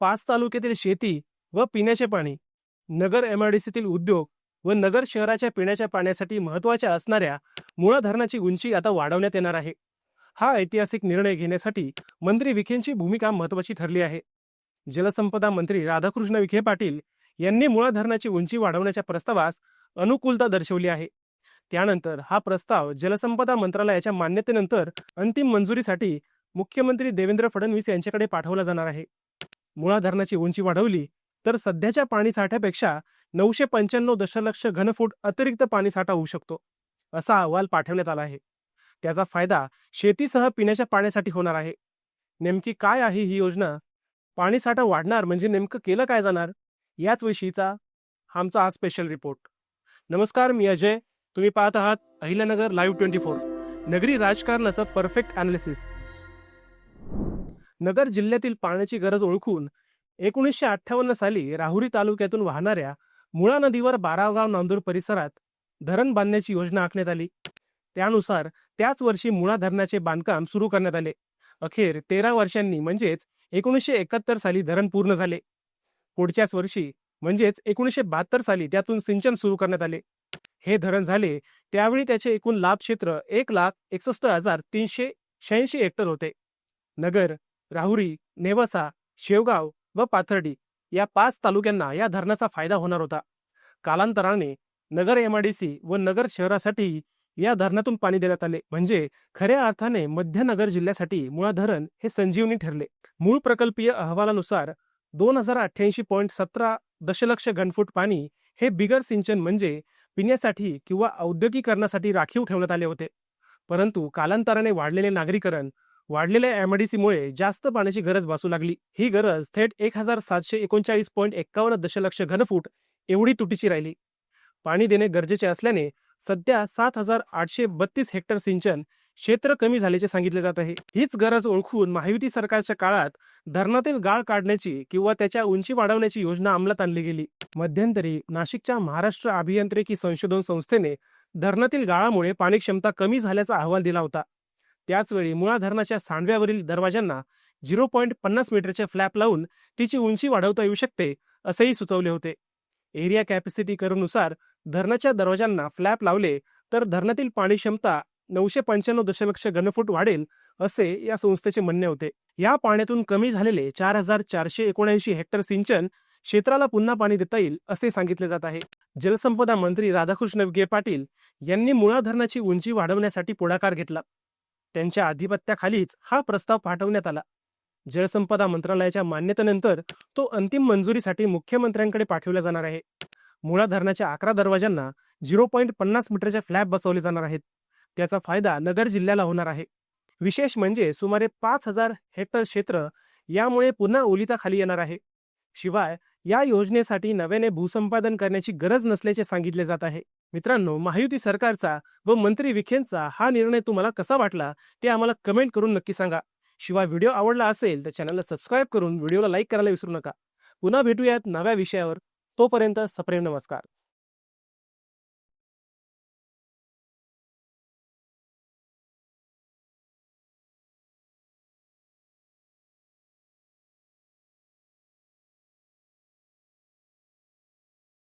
पाच तालुक्यातील शेती व पिण्याचे पाणी नगर एमआयडीसीतील उद्योग व नगर शहराच्या पिण्याच्या पाण्यासाठी महत्त्वाच्या असणाऱ्या मुळा धरणाची उंची आता वाढवण्यात येणार आहे. हा ऐतिहासिक निर्णय घेण्यासाठी मंत्री विखेंची भूमिका महत्त्वाची ठरली आहे. जलसंपदा मंत्री राधाकृष्ण विखे पाटील यांनी मुळा धरणाची उंची वाढवण्याच्या प्रस्तावास अनुकूलता दर्शवली आहे. त्यानंतर हा प्रस्ताव जलसंपदा मंत्रालयाच्या मान्यतेनंतर अंतिम मंजुरीसाठी मुख्यमंत्री देवेंद्र फडणवीस यांच्याकडे पाठवला जाणार आहे. मुळा धरणाची उंची वाढवली तर सध्याच्या पाणी साठ्यापेक्षा नऊशे पंच्याण्णव दशलक्ष घनफूट अतिरिक्त पाणीसाठा होऊ शकतो असा अहवाल पाठवण्यात आला आहे. त्याचा फायदा शेतीसह पिण्याच्या पाण्यासाठी होणार आहे. नेमकी काय आहे ही योजना? पाणीसाठा वाढणार म्हणजे नेमकं केलं काय जाणार? याच विषयीचा आमचा हा स्पेशल रिपोर्ट नमस्कार मी अजय. तुम्ही पाहत आहात अहिल्यानगर लाईव्ह ट्वेंटी फोर नगरी राजकारणाचं परफेक्ट अनालिसिस नगर जिल्ह्यातील पाण्याची गरज ओळखून एकोणीसशे अठ्ठावन्न साली राहुरी तालुक्यातून वाहणाऱ्या मुळा नदीवर बारावगाव नांदूर परिसरात धरण बांधण्याची योजना आखण्यात आली. त्यानुसार त्याच वर्षी मुळा धरणाचे बांधकाम सुरू करण्यात आले. अखेर तेरा वर्षांनी म्हणजेच एकोणीसशे एकाहत्तर साली धरण पूर्ण झाले. पुढच्याच वर्षी म्हणजेच एकोणीसशे बहात्तर साली त्यातून सिंचन सुरू करण्यात आले. हे धरण झाले त्यावेळी त्याचे एकूण लाभ क्षेत्र एक लाख एकसष्ट हजार तीनशे शहाऐंशी हेक्टर होते. नगर राहुरी नेवासा शेवगाव व पाथर्डी या पाच तालुक्यांना या धरणाचा फायदा होणार होता. कालांतराने नगर एमआयडीसी व नगर शहरासाठी या धरणातून पाणी देण्यात आले. म्हणजे खऱ्या अर्थाने मध्यनगर जिल्ह्यासाठी मुळा धरण हे संजीवनी ठरले. मूळ प्रकल्पीय अहवालानुसार दोन हजार अठ्ठ्याऐंशी पॉईंट सतरा दशलक्ष घनफूट पाणी हे बिगर सिंचन म्हणजे पिण्यासाठी किंवा औद्योगिकरणासाठी राखीव ठेवण्यात आले होते. परंतु कालांतराने वाढलेले नागरीकरण वाढलेल्या एमआयडीसीमुळे जास्त पाण्याची गरज भासू लागली. ही गरज थेट एक हजार सातशे एकोणचाळीस पॉईंट एक्कावन्न दशलक्ष घनफूट एवढी तुटीची राहिली. पाणी देणे गरजेचे असल्याने सध्या सात हजार आठशे बत्तीस हेक्टर सिंचन क्षेत्र कमी झाल्याचे सांगितले जात आहे. हीच गरज ओळखून महायुती सरकारच्या काळात धरणातील गाळ काढण्याची किंवा त्याच्या उंची वाढवण्याची योजना अंमलात आणली गेली. मध्यंतरी नाशिकच्या महाराष्ट्र अभियांत्रिकी संशोधन संस्थेने धरणातील गाळामुळे पाणी क्षमता कमी झाल्याचा अहवाल दिला होता. त्याचवेळी मुळा धरणाच्या सांडव्यावरील दरवाजांना झिरो पॉईंट पन्नास मीटरचे फ्लॅप लावून तिची उंची वाढवता येऊ शकते असेही सुचवले होते. एरिया कॅपॅसिटी करूनुसार धरणाच्या दरवाजांना फ्लॅप लावले तर धरणातील पाणी क्षमता नऊशे पंच्याण्णव दशलक्ष घनफूट वाढेल असे या संस्थेचे म्हणणे होते. या पाण्यातून कमी झालेले चार हजार चारशे एकोणऐंशी हेक्टर सिंचन क्षेत्राला पुन्हा पाणी देता येईल असे सांगितले जात आहे. जलसंपदा मंत्री राधाकृष्ण विखे पाटील यांनी मुळा धरणाची उंची वाढवण्यासाठी पुढाकार घेतला. त्यांच्या आधिपत्याखालीच हा प्रस्ताव पाठवण्यात आला. जलसंपदा मंत्रालयाच्या मान्यतेनंतर तो अंतिम मंजुरीसाठी मुख्यमंत्र्यांकडे पाठवला जाणार आहे. मुळा धरणाच्या अकरा दरवाजांना झिरो पॉईंट पन्नास मीटरचे फ्लॅप बसवले जाणार आहेत. त्याचा फायदा नगर जिल्ह्याला होणार आहे. विशेष म्हणजे सुमारे पाच हजार हेक्टर क्षेत्र यामुळे पुन्हा ओलिताखाली येणार आहे. शिवाय या योजनेसाठी नव्याने भूसंपादन करण्याची गरज नसल्याचे सांगितले जात आहे. मित्रांनो महायुती सरकारचा व मंत्री विखेंचा हा निर्णय तुम्हाला कसा वाटला ते आम्हाला कमेंट करून नक्की सांगा. शिवाय व्हिडिओ आवडला असेल तर चॅनलला सबस्क्राईब करून व्हिडिओला लाईक करायला विसरू नका. पुन्हा भेटूयात नव्या विषयावर. तोपर्यंत सप्रेम नमस्कार.